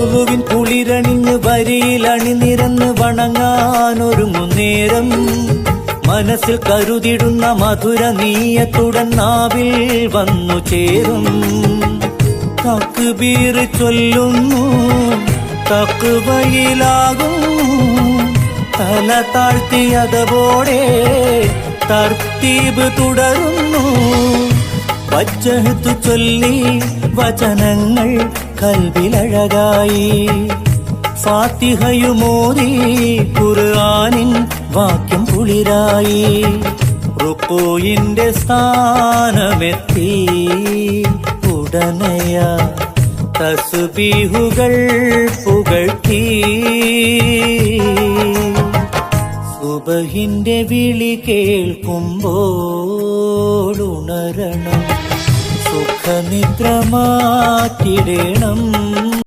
ഉളുവിൻ കുളിരണിഞ്ഞ് വരിയിൽ അണിനിരന്ന് വണങ്ങാനൊരുങ്ങുന്നേരം മനസ്സിൽ കരുതിടുന്ന മധുര നീയത്തുടൻ നാവിൽ വന്നു ചേരും. തക്കുബീർ ചൊല്ലുന്നു തക്കുവയിലാകും തല താഴ്ത്തിയതോടെ തർത്തീബ് തുടരുന്നു. വച്ചെടുത്തു ചൊല്ലി വചനങ്ങൾ കൽവിലഴകായി ഫാത്തിഹയുമോതി ഖുർആനിൻ വാക്യം കുളിരായി റുക്കോയിന്റെ സ്ഥാനമെത്തി ഉടനയ തസുബീഹുകൾ പുകഴ്ത്തി സുബഹിന്റെ വിളി കേൾക്കുമ്പോഴുണരണം സുഖനിദ്ര മാറ്റിടണം